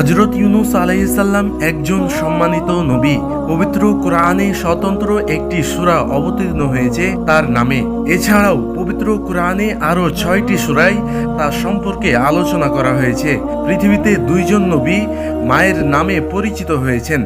হজরত ইউনুস আলাইসাল্লাম একজন সম্মানিত নবী। পবিত্র কোরআনে স্বতন্ত্র একটি সূরা অবতীর্ণ হয়েছে তার নামে। এছাড়াও পবিত্র কোরআনে আরও ছয়টি সুরাই তার সম্পর্কে আলোচনা করা হয়েছে। পৃথিবীতে দুইজন নবী মায়ের নামে পরিচিত হয়েছেন।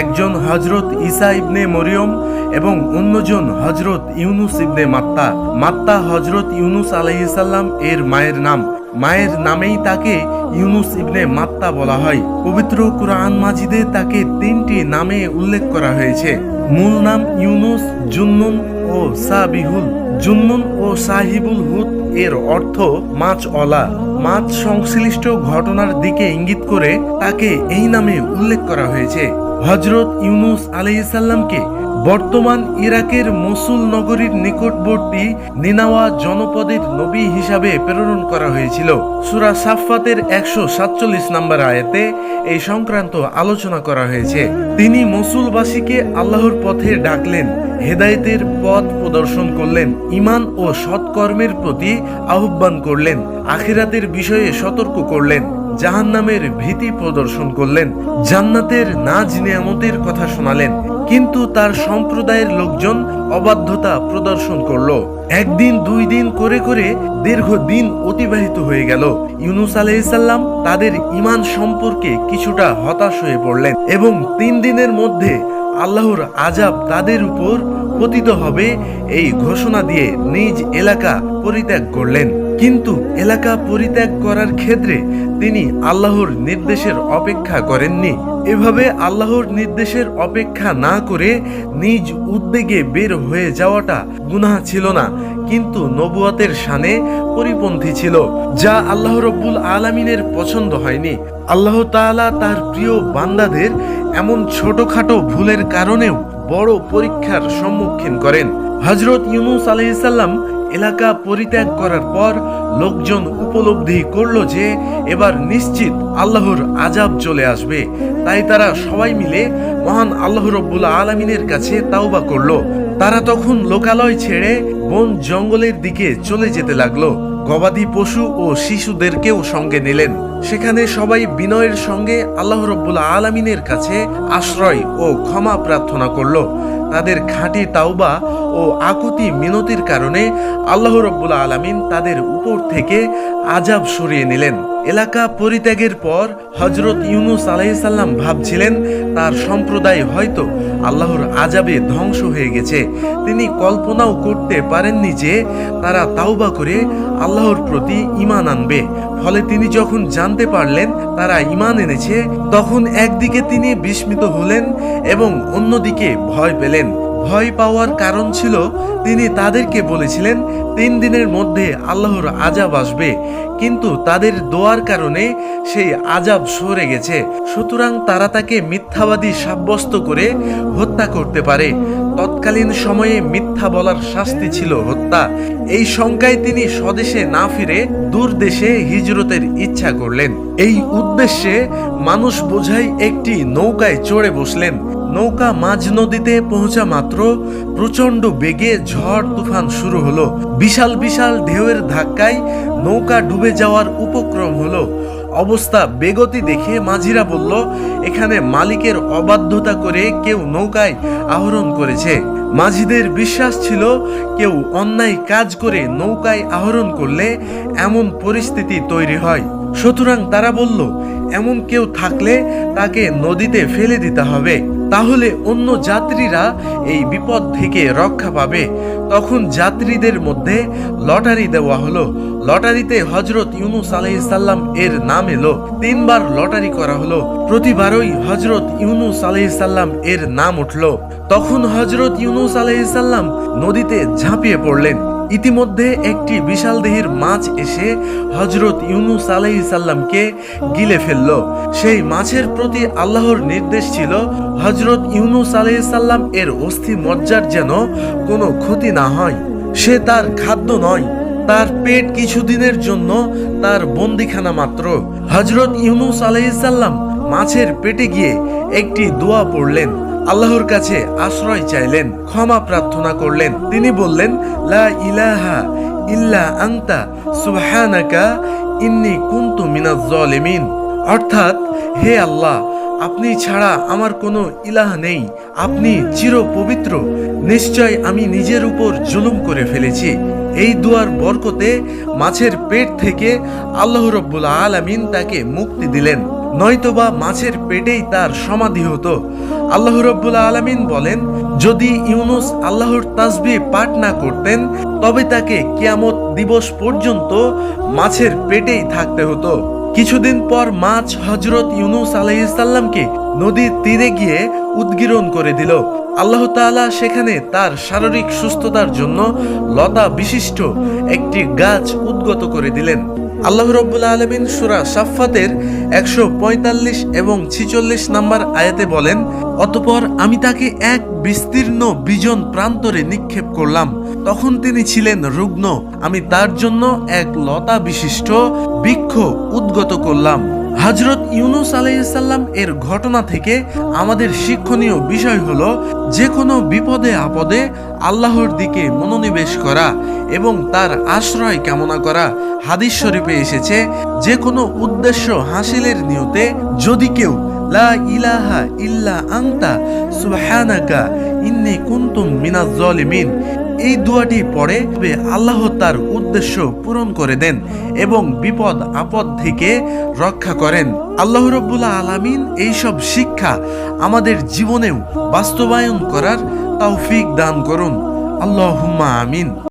একজন হজরত ঈসা ইবনে মরিয়ম এবং অন্যজন হজরত ইউনুস ইবনে মাত্তা। মাত্তা হজরত ইউনুস আলাইসাল্লাম এর মায়ের নাম। মায়ের নামেই তাকে ইউনুস ইবনে মাত্তা বলা হয়। পবিত্র কুরআন মাজিদে তাকে তিনটি নামে উল্লেখ করা হয়েছে। মূল নাম ইউনুস, জুন্নুন ও সাবিহুল। জুন্নুন ও সাহিবুল হুদ এর অর্থ মাছ অলা মাছ সংশ্লিষ্ট ঘটনার দিকে ইঙ্গিত করে তাকে এই নামে উল্লেখ করা হয়েছে। হজরত ইউনুস আলাইসাল্লামকে বর্তমান ইরাকের মসুল নগরীর নিকটবর্তী নিনাওয়া জনপদের নবী হিসাবে প্রেরণ করা হয়েছিল। সুরা সাফাতের একশো সাতচল্লিশ নম্বর আয়াতে এই সংক্রান্ত আলোচনা করা হয়েছে। তিনি মসুলবাসীকে আল্লাহর পথে ডাকলেন, হেদায়েতের পথ প্রদর্শন করলেন ইমান ও সৎকর্মের প্রতি আহ্বান করলেন, আখিরাতের বিষয়ে সতর্ক করলেন। জাহান্নামের ভীতি প্রদর্শন করলেন, জান্নাতের নাজ নিয়ামতের কথা শোনালেন। কিন্তু তার সম্প্রদায়ের লোকজন অবাধ্যতা প্রদর্শন করল। একদিন, দুই দিন করে করে দীর্ঘ দিন অতিবাহিত হয়ে গেল। ইউনুস আলাইসাল্লাম তাদের ইমান সম্পর্কে কিছুটা হতাশ হয়ে পড়লেন এবং তিন দিনের মধ্যে আল্লাহর আজাব তাদের উপর পতিত হবে এই ঘোষণা দিয়ে নিজ এলাকা পরিত্যাগ করলেন। কিন্তু এলাকা পরিত্যাগ করার ক্ষেত্রে তিনি আল্লাহর নির্দেশের অপেক্ষা করেননি। এভাবে আল্লাহর নির্দেশের অপেক্ষা না করে নিজ উদ্বেগে বের হয়ে যাওয়াটা গুনাহ ছিল না, কিন্তু নবুয়াতের শানে পরিপন্থী ছিল, যা আল্লাহ রব্বুল আলমিনের পছন্দ হয়নি। আল্লাহ তাআলা তার প্রিয় বান্দাদের এমন ছোটখাটো ভুলের কারণেও বড় পরীক্ষার সম্মুখীন করেন। হজরত ইউনুস আলাইসাল্লাম এলাকা পরিত্যাগ করার পর লোকজন উপলব্ধি করল যে, এবার নিশ্চিত আল্লাহর আজাব চলে আসবে। তাই তারা সবাই মিলে মহান আল্লাহ রব্বুল আলমিনের কাছে তাওবা করল। তারা তখন লোকালয় ছেড়ে বন জঙ্গলের দিকে চলে যেতে লাগল। গবাদি পশু ও শিশুদেরকেও সঙ্গে নিলেন। সেখানে সবাই বিনয়ের সঙ্গে আল্লাহ রব্বুল আলমিনের কাছে আশ্রয় ও ক্ষমা প্রার্থনা করল। তাদের খাঁটি তাওবা ও আকুতি মিনতির কারণে আল্লাহ রব্বুল আলমিন তাদের উপর থেকে আজাব সরিয়ে নিলেন। এলাকা পরিত্যাগের পর হজরত ইউনুস আলাইসাল্লাম ভাবছিলেন, তার সম্প্রদায় হয়তো আল্লাহর আজাবে ধ্বংস হয়ে গেছে। তিনি কল্পনাও করতে পারেননি যে তারা তাওবা করে আল্লাহর প্রতি ইমান আনবে। ফলে তিনি যখন জানতে পারলেন তারা ইমান এনেছে, তখন একদিকে তিনি বিস্মিত হলেন এবং অন্যদিকে ভয় পেলেন। ভয় পাওয়ার কারণ ছিল, তিনি তাদেরকে বলেছিলেন, তিন দিনের মধ্যে আল্লাহর আজাব আসবে, কিন্তু তাদের দোয়ার কারণে সেই আজাব সরে গেছে। সুতরাং তারা তাকে মিথ্যাবাদী সাব্যস্ত করে হত্যা করতে পারে। তৎকালীন সময়ে মিথ্যা বলার শাস্তি ছিল হত্যা। এই শঙ্কায় তিনি স্বদেশে না ফিরে দূর দেশে হিজরতের ইচ্ছা করলেন। এই উদ্দেশ্যে মানুষ বোঝাই একটি নৌকায় চড়ে বসলেন। নৌকা মাঝ নদীতে পৌঁছা মাত্র প্রচণ্ড বেগে ঝড় তুফান শুরু হলো। বিশাল বিশাল ঢেউয়ের ধাক্কায় নৌকা ডুবে যাওয়ার উপক্রম হলো। অবস্থা বেগতি দেখে মাঝিরা বলল, এখানে মালিকের অবাধ্যতা করে কেউ নৌকায় আহরণ করেছে। মাঝিদের বিশ্বাস ছিল, কেউ অন্যায় কাজ করে নৌকায় আহরণ করলে এমন পরিস্থিতি তৈরি হয়। সুতরাং তারা বলল, এমন কেউ থাকলে তাকে নদীতে ফেলে দিতে হবে। তাহলে অন্য যাত্রীরা এই বিপদ থেকে রক্ষা পাবে। তখন যাত্রীদের মধ্যে লটারি দেওয়া হলো। লটারিতে হজরত ইউনুস আলাইসাল্লাম এর নাম এলো। তিনবার লটারি করা হলো। প্রতিবারই হজরত ইউনুস আলাইসাল্লাম এর নাম উঠল। তখন হজরত ইউনুস আলাইসাল্লাম নদীতে ঝাঁপিয়ে পড়লেন। ইতিমধ্যে একটি বিশাল দেহের মাছ এসে হজরত ইউনুস আলাইসাল্লামকে গিলে ফেলল। সেই মাছের প্রতি আল্লাহর নির্দেশ ছিল হজরত ইউনুস আলাইসাল্লাম এর অস্থি মজ্জার যেন কোনো ক্ষতি না হয়। সে তার খাদ্য নয়। তার পেট কিছুদিনের জন্য তার বন্দিখানা মাত্র। হজরত ইউনুস আলাইসাল্লাম মাছের পেটে গিয়ে একটি দোয়া পড়লেন, আল্লাহর কাছে আশ্রয় চাইলেন, ক্ষমা প্রার্থনা করলেন। তিনি বললেন, লা ইলাহা ইল্লা আংতা সুবহানাকা ইন্নি কুনতু মিনাজ জালিমিন। অর্থাৎ, হে আল্লাহ, আপনি ছাড়া আমার কোনো ইলাহ নেই। আপনি চির পবিত্র নিশ্চয় আমি নিজের উপর জুলুম করে ফেলেছি। এই দুয়ার বরকতে মাছের পেট থেকে আল্লাহ রব্বুল আলামিন তাকে মুক্তি দিলেন। নয়তোবা মাছের পেটেই তার সমাধি হতো। আল্লাহ রব্বুল আলামিন বলেন, যদি ইউনুস আল্লাহর তাসবি পাঠ না করতেন, তবে তাকে কিয়ামত দিবস পর্যন্ত মাছের পেটেই থাকতে হতো। কিছুদিন পর মাছ হজরত ইউনুস আলাইসাল্লামকে নদীর তীরে গিয়ে উদ্গীরণ করে দিল। আল্লাহ তাআলা সেখানে তার শারীরিক সুস্থতার জন্য লতা বিশিষ্ট একটি গাছ উদ্গত করে দিলেন। আল্লাহ রব্বুল আলমিন সুরা সাফাতের একশো পঁয়তাল্লিশ এবং ছিচল্লিশ নাম্বার আয়াতে বলেন, অতপর আমি তাকে এক বিস্তীর্ণ বিজন প্রান্তরে নিক্ষেপ করলাম। তখন তিনি ছিলেন রুগ্ন। আমি তার জন্য এক লতা বিশিষ্ট বৃক্ষ উদ্গত করলাম। হজরত ইউনুস আলাইসাল্লাম এর ঘটনা থেকে আমাদের শিক্ষণীয় বিষয় হল যে কোনো বিপদে আপদে আল্লাহর দিকে মনোনিবেশ করা এবং তার আশ্রয় কামনা করা হাদিস শরীফে এসেছে যে কোনো উদ্দেশ্য হাসিলের নিয়তে যদি কেউ, লা ইলাহা ইল্লা আংতা সুবহানাকা, ইন্নি কুনতুম মিনাজ জলিমিন এই দোয়াটি পড়ে আল্লাহ তার উদ্দেশ্য পূরণ করে দেন এবং বিপদ, আপদ থেকে রক্ষা করেন। আল্লাহ রব্বুল্লাহ আলামিন এইসব শিক্ষা আমাদের জীবনেও বাস্তবায়ন করার তৌফিক দান করুন। আল্লাহুম্মা আমিন।